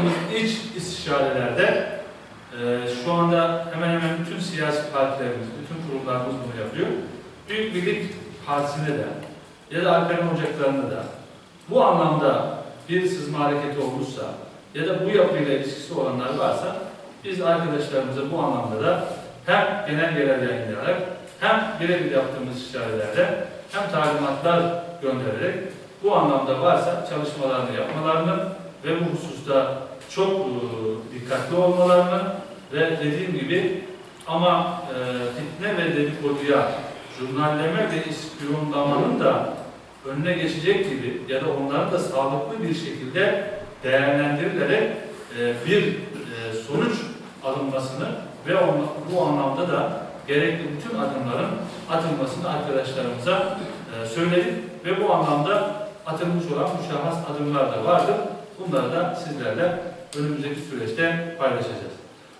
yaptığımız iç istişarelerde e, şu anda hemen hemen bütün siyasi partilerimiz, bütün kurumlarımız bunu yapıyor. Büyük Birlik Partisi'nde de ya da Alperen Ocakları'nda da bu anlamda bir sızma hareketi olmuşsa ya da bu yapıyla ilişkisi olanlar varsa biz arkadaşlarımıza bu anlamda da hem genel yerel yayınlayarak hem birebir yaptığımız istişarelerde hem talimatlar göndererek bu anlamda varsa çalışmalarını yapmalarını ve bu hususta çok e, dikkatli olmalarını ve dediğim gibi ama e, fitne ve dedikoduya, jurnalleme ve ispiyonlamanın da önüne geçecek gibi ya da onların da sağlıklı bir şekilde değerlendirilerek e, bir e, sonuç alınmasını ve on- bu anlamda da gerekli bütün adımların atılmasını arkadaşlarımıza e, söyledik ve bu anlamda atılmış olan müşahhas adımlar da vardır. Bunları da sizlerle önümüzdeki süreçte paylaşacağız.